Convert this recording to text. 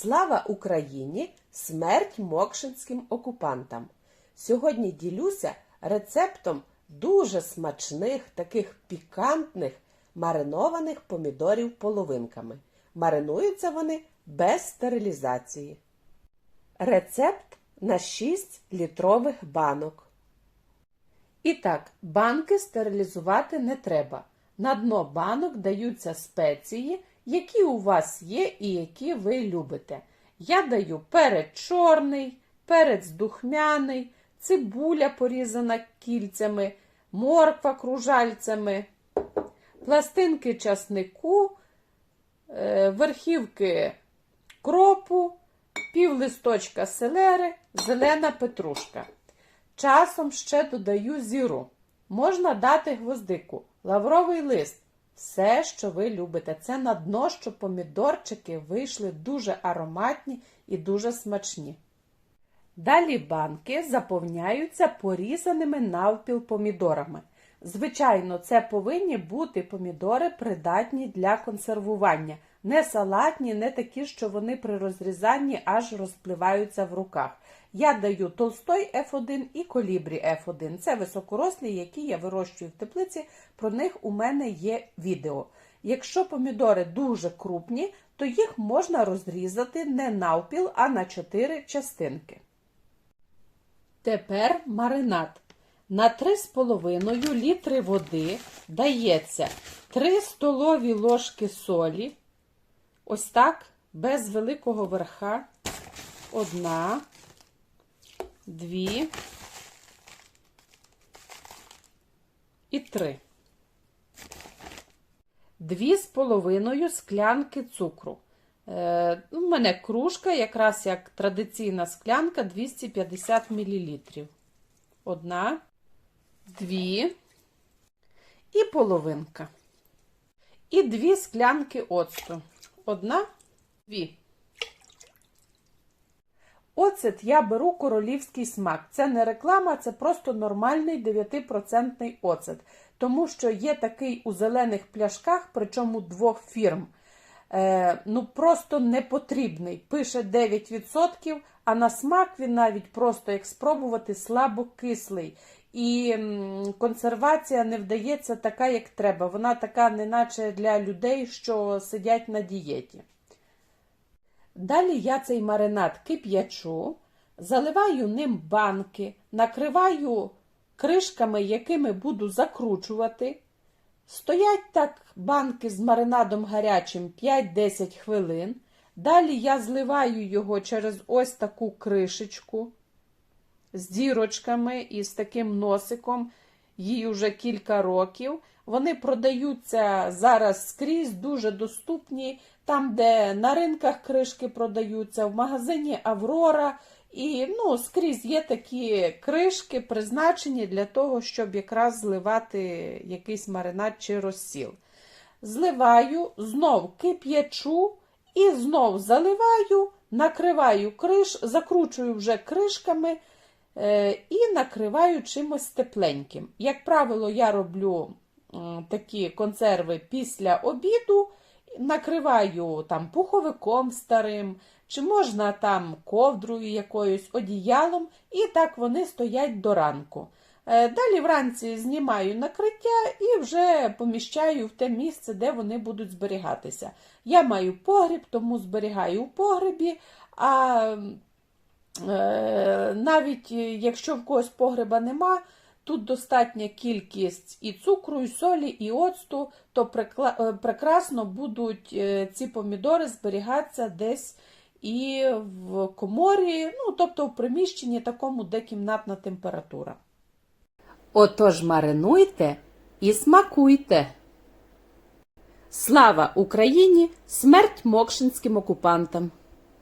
Слава Україні! Смерть мокшинським окупантам! Сьогодні ділюся рецептом дуже смачних, таких пікантних маринованих помідорів половинками. Маринуються вони без стерилізації. Рецепт на 6 літрових банок. І так, банки стерилізувати не треба. На дно банок даються спеції, які у вас є і які ви любите. Я даю перець чорний, перець духмяний, цибуля порізана кільцями, морква кружальцями, пластинки часнику, е, верхівки кропу, пів листочка селери, зелена петрушка. Часом ще додаю зіру. Можна дати гвоздику, лавровий лист. Все, що ви любите. Це на дно, щоб помідорчики вийшли дуже ароматні і дуже смачні. Далі банки заповняються порізаними навпіл помідорами. Звичайно, це повинні бути помідори придатні для консервування. Не салатні, не такі, що вони при розрізанні аж розпливаються в руках. Я даю толстой F1 і колібрі F1. Це високорослі, які я вирощую в теплиці. Про них у мене є відео. Якщо помідори дуже крупні, то їх можна розрізати не навпіл, а на 4 частинки. Тепер маринад. На 3,5 літри води дається 3 столові ложки солі. Ось так, без великого верха. Одна, дві і три. Дві з половиною склянки цукру. Е, У мене кружка, якраз як традиційна склянка 250 мл. Одна, дві і половинка. І дві склянки оцту. Одна, дві. Оцет я беру королівський смак. Це не реклама, це просто нормальний 9% оцет. Тому що є такий у зелених пляшках, причому двох фірм. Е, ну просто не потрібний. Пише 9%, а на смак він навіть просто як спробувати слабокислий. І консервація не вдається така, як треба. Вона така, неначе для людей, що сидять на дієті. Далі я цей маринад кип'ячу, заливаю ним банки, накриваю кришками, якими буду закручувати. Стоять так банки з маринадом гарячим 5-10 хвилин. Далі я зливаю його через ось таку кришечку з дірочками і з таким носиком. Їй вже кілька років. Вони продаються зараз скрізь, дуже доступні. Там, де на ринках кришки продаються, в магазині Аврора. І ну, скрізь є такі кришки, призначені для того, щоб якраз зливати якийсь маринад чи розсіл. Зливаю, знов кип'ячу і знов заливаю, накриваю криш, закручую вже кришками е, і накриваю чимось тепленьким. Як правило, я роблю такі консерви після обіду, накриваю там пуховиком старим, чи можна там ковдрою якоюсь одіялом, і так вони стоять до ранку. Е, Далі вранці знімаю накриття і вже поміщаю в те місце, де вони будуть зберігатися. Я маю погріб, тому зберігаю у погребі. А е, навіть якщо в когось погреба нема, тут достатня кількість і цукру, і солі, і оцту, то е, прекрасно будуть е, ці помідори зберігатися десь і в коморі, ну, тобто в приміщенні такому, де кімнатна температура. Отож маринуйте і смакуйте. Слава Україні! Смерть мокшинським окупантам!